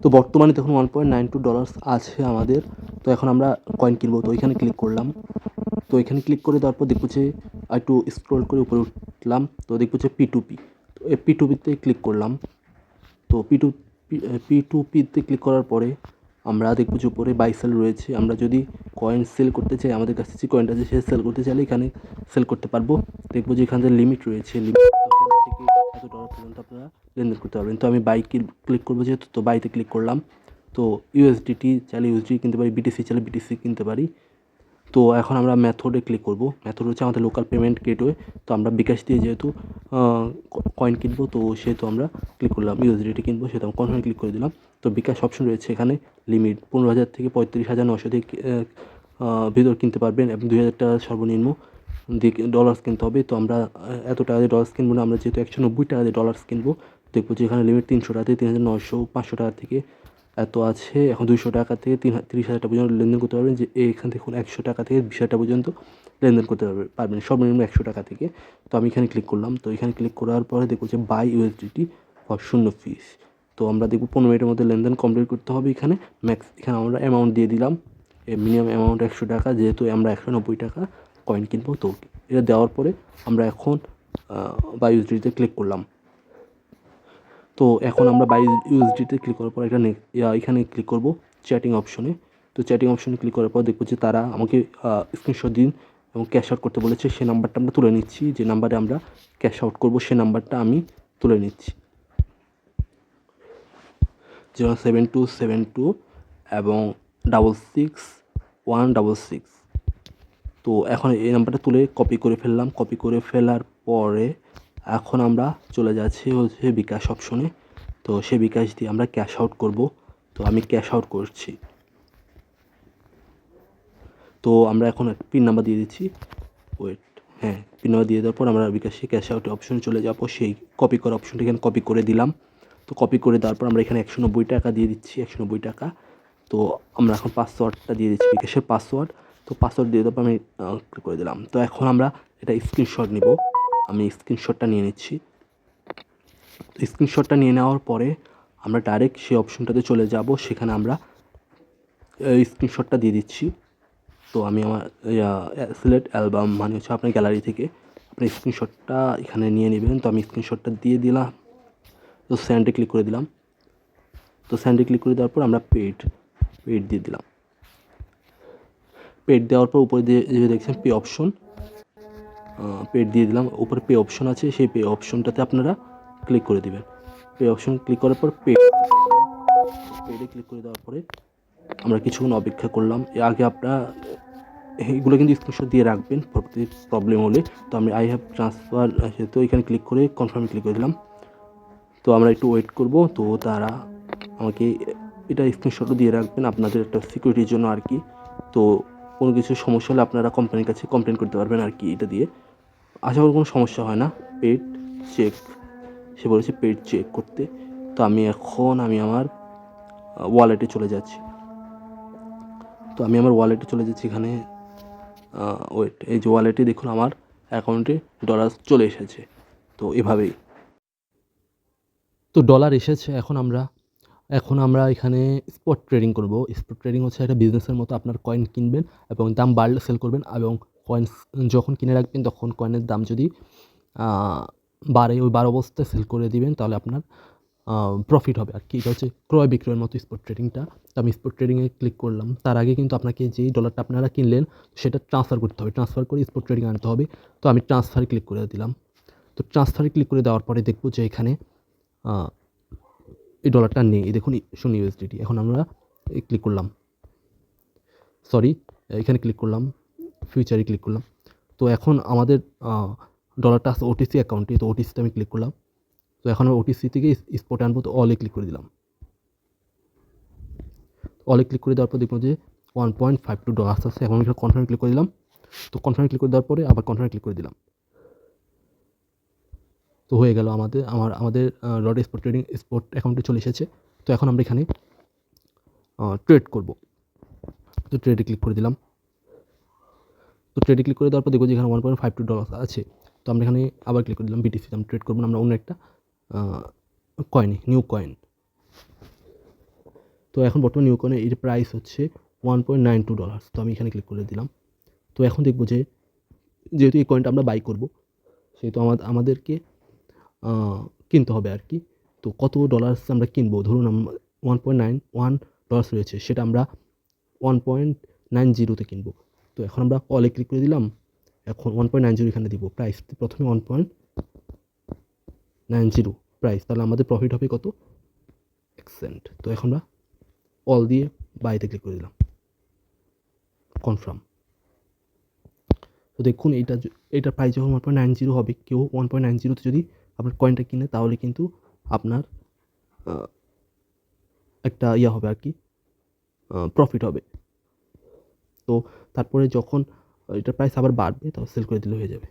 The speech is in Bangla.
তো বর্তমানে দেখুন one point nine two dollars আছে আমাদের। তো এখন আমরা কয়েন কিনবো। তো ওইখানে ক্লিক করলাম। তো এখানে ক্লিক করে দেওয়ার পর দেখব যে একটু স্ক্রল করে উপরে উঠলাম। তো দেখব যে পি টু পি তো পি টু পিতে ক্লিক করলাম। তো পি টু পি টু পিতে ক্লিক করার পরে আমরা দেখব যে উপরে বাই সেল রয়েছে। আমরা যদি কয়েন সেল করতে চাই, আমাদের কাছে যে কয়েনটা আছে, সে সেল করতে চাইলে এখানে সেল করতে পারব। দেখব যে এখানে লিমিট রয়েছে লিমিট থেকে ডলার পর্যন্ত আপনারা লেনদেন করতে পারবেন। তো আমি বাই ক্লিক করব যেহেতু, তো বাইতে ক্লিক করলাম। তো ইউএসডিটি চাইলে ইউএসডি কিনতে পারি বিটিসি চাইলে বিটিসি কিনতে পারি। তো এখন আমরা মেথডে ক্লিক করব। মেথড হচ্ছে আমাদের লোকাল পেমেন্ট গেটওয়ে তো আমরা বিকাশ দিয়ে যেহেতু কয়েন কিনবো, তো সেহেতু আমরা ক্লিক করলাম ইউএসডিটি কিনবো, সেহেতু আমরা কনফার্মে ক্লিক করে দিলাম। তো বিকাশ অপশন রয়েছে এখানে লিমিট পনেরো হাজার থেকে পঁয়ত্রিশ হাজার নশো থেকে ভিতর কিনতে পারবেন এবং দুই হাজার টাকা সর্বনিম্ন। দিয়ে ডলার্স কিনতে হবে। তো আমরা এত টাকা দিয়ে ডলার্স কিনবো না। আমরা যেহেতু একশো নব্বই টাকা দিয়ে ডলার্স কিনবো, দেখব যে এখানে লিমিট তিনশো টাকা থেকে তিন হাজার নশো পাঁচশো টাকা থেকে এত আছে। এখন দুইশো টাকা থেকে তিন, তিরিশ হাজার টাকা পর্যন্ত লেনদেন করতে পারবেন যে, এখান থেকে একশো টাকা থেকে বিশ হাজার টাকা পর্যন্ত লেনদেন করতে পারবে, পারবেন। সর্বনিম্ন একশো টাকা থেকে। তো আমি এখানে ক্লিক করলাম। তো এখানে ক্লিক করার পরে দেখব যে বাই ইউএসডিটি ফর শূন্য ফিস তো আমরা দেখব পনেরো মিনিটের মধ্যে লেনদেন কমপ্লিট করতে হবে এখানে। ম্যাক্স এখানে আমরা অ্যামাউন্ট দিয়ে দিলাম। মিনিমাম অ্যামাউন্ট একশো টাকা, যেহেতু আমরা একশো নব্বই টাকা। কয়েন কিনবো তো এটা দেওয়ার পরে আমরা এখন বাই ইউএসডিতে ক্লিক করলাম। তো এখন আমরা বাই ইউএসডিতে ক্লিক করার পর এখানে এখানে ক্লিক করব চ্যাটিং অপশনে তো চ্যাটিং অপশনে ক্লিক করার পর দেখব যে তারা আমাকে স্ক্রিনশট দিন এবং ক্যাশ আউট করতে বলেছে। সে নাম্বারটা আমরা তুলে নিচ্ছি। যে নাম্বারে আমরা ক্যাশ আউট করব, সে নাম্বারটা আমি তুলে নিচ্ছি। Zero seven two seven two এবং double six one double six তো এখন এই নাম্বারটা তুলে কপি করে ফেললাম। কপি করে ফেলার পরে এখন আমরা চলে যাচ্ছি হচ্ছে বিকাশ অপশনে তো সে বিকাশ দিয়ে আমরা ক্যাশ আউট করব। তো আমি ক্যাশ আউট করছি। তো আমরা এখন পিন নাম্বার দিয়ে দিচ্ছি। ওয়েট হ্যাঁ পিন নাম্বার দিয়ে দেওয়ার পর আমরা বিকাশে ক্যাশ আউট অপশনে চলে যাব। সেই কপি করা অপশনটা এখানে কপি করে দিলাম। তো কপি করে দেওয়ার পর আমরা এখানে একশো নব্বই টাকা দিয়ে দিচ্ছি, একশো নব্বই টাকা। তো আমরা এখন পাসওয়ার্ডটা দিয়ে দিচ্ছি বিকাশের পাসওয়ার্ড তো পাসওয়ার্ড দিয়ে পর আমি ক্লিক করে দিলাম। তো এখন আমরা এটা স্ক্রিনশট নিব। আমি স্ক্রিনশটটা নিয়ে নিচ্ছি। তো স্ক্রিনশটটা নিয়ে নেওয়ার পরে আমরা ডাইরেক্ট সেই অপশনটাতে চলে যাব। সেখানে আমরা স্ক্রিনশটটা দিয়ে দিচ্ছি। তো আমি আমার সিলেক্ট অ্যালবাম মানে হচ্ছে আপনার গ্যালারি থেকে আপনি স্ক্রিনশটটা এখানে নিয়ে নেবেন। তো আমি স্ক্রিনশটটা দিয়ে দিলাম। তো স্যান্ডে ক্লিক করে দিলাম। তো স্যান্ডে ক্লিক করে দেওয়ার পর আমরা পেড পেড দিয়ে দিলাম। পেড দেওয়ার পর উপরে দিয়ে দেখছেন পে অপশন পেড দিয়ে দিলাম, উপরে পে অপশন আছে, সেই পে অপশনটাতে আপনারা ক্লিক করে দিবেন। পে অপশন ক্লিক করার পর পে পেডে ক্লিক করে দেওয়ার পরে আমরা কিছুক্ষণ অপেক্ষা করলাম। এর আগে আপনারা এগুলো কিন্তু স্ক্রিনশট দিয়ে রাখবেন, পরবর্তী প্রবলেম হলে। তো আমি আই হ্যাভ ট্রান্সফার তো এখানে ক্লিক করে কনফার্মে ক্লিক করে দিলাম। তো আমরা একটু ওয়েট করব, তো তারা আমাকে এটা স্ক্রিনশটও দিয়ে রাখবেন, আপনাদের একটা সিকিউরিটির জন্য আর কি। তো কোনো কিছু সমস্যা হলে আপনারা কোম্পানির কাছে কমপ্লেন করতে পারবেন আর কি এটা দিয়ে। আশা করি কোনো সমস্যা হয় না। পেড চেক সে বলেছে পেড চেক করতে। তো আমি এখন আমি আমার ওয়ালেটে চলে যাচ্ছি। তো আমি আমার ওয়ালেটে চলে যাচ্ছি এখানে। ওয়েট এই যে ওয়ালেটে দেখুন আমার অ্যাকাউন্টে ডলার চলে এসেছে। তো এভাবেই। তো ডলার এসেছে, এখন আমরা এখন আমরা এখানে স্পট ট্রেডিং করব। স্পট ট্রেডিং হচ্ছে একটা বিজনেসের মতো আপনার কয়েন কিনবেন এবং দাম বাড়লে সেল করবেন এবং কয়েন যখন কিনে রাখবেন তখন কয়েনের দাম যদি বাড়ে, ওই বারো অবস্থায় সেল করে দিবেন তাহলে আপনার প্রফিট হবে আর কি। এটা হচ্ছে ক্রয় বিক্রয়ের মতো স্পট ট্রেডিংটা তো আমি স্পট ট্রেডিংয়ে ক্লিক করলাম। তার আগে কিন্তু আপনাকে যেই ডলারটা আপনারা কিনলেন সেটা ট্রান্সফার করতে হবে। ট্রান্সফার করে স্পট ট্রেডিং আনতে হবে। তো আমি ট্রান্সফারে ক্লিক করে দিলাম। তো ট্রান্সফারে ক্লিক করে দেওয়ার পরে দেখব যে এখানে এই ডলারটা নেই। এই দেখুন শূন্য ইউএসডিটি এখন আমরা ক্লিক করলাম। সরি এখানে ক্লিক করলাম। ফিউচারে ক্লিক করলাম। তো এখন আমাদের ডলারটা আছে ওটিসি অ্যাকাউন্টে তো ওটিসিতে আমি ক্লিক করলাম। তো এখন ওটিসি থেকে স্পটে আনব। তো অলে ক্লিক করে দিলাম। অলে ক্লিক করে দেওয়ার পর দেখব যে one point five two dollar আছে। এখন এখানে কনফার্মে ক্লিক করে দিলাম। তো কনফার্মে ক্লিক করে দেওয়ার পরে আবার কনফার্মে ক্লিক করে দিলাম। তো হয়ে গেল আমাদের, আমার, আমাদের ডট স্পট ট্রেডিং স্পট অ্যাকাউন্টে চলে এসেছে। তো এখন আমরা এখানে ট্রেড করব। তো ট্রেডে ক্লিক করে দিলাম। তো ট্রেডে ক্লিক করে দেওয়ার পর দেখব যে এখানে one point five two dollar আছে। তো আমরা এখানে আবার ক্লিক করে দিলাম বিটিসি আমরা ট্রেড করব আমরা অন্য একটা কয়েনে নিউ কয়েন তো এখন বর্তমান নিউ কয়েনের এর প্রাইস হচ্ছে one point nine two dollars তো আমি এখানে ক্লিক করে দিলাম। তো এখন দেখব যে, যেহেতু এই কয়েনটা আমরা বাই করব, সেহেতু আমাদের আমাদেরকে কিনতে হবে আর কি। তো কত ডলার্স আমরা কিনবো? ধরুন one point nine one dollars রয়েছে, সেটা আমরা ওয়ান পয়েন্ট নাইন জিরোতে কিনবো। তো এখন আমরা অলে ক্লিক করে দিলাম, এখন ওয়ান পয়েন্ট নাইন জিরো এখানে দিব প্রাইস প্রথমে one point nine zero price তাহলে আমাদের প্রফিট হবে কত? এক সেন্ট তো এখন আমরা অল দিয়ে বাইতে ক্লিক করে দিলাম। কনফার্ম তো দেখুন, এইটা এইটার প্রাইস যখন ওয়ান পয়েন্ট নাইন জিরো হবে, কেউ ওয়ান পয়েন্ট নাইন জিরোতে যদি আপনার কয়েনটা কিনে, তাহলে কিন্তু আপনার একটা ইয়ে হবে আর কি প্রফিট হবে। তো তারপরে যখন এটার প্রাইস আবার বাড়বে তখন সেল করে দিলে হয়ে যাবে।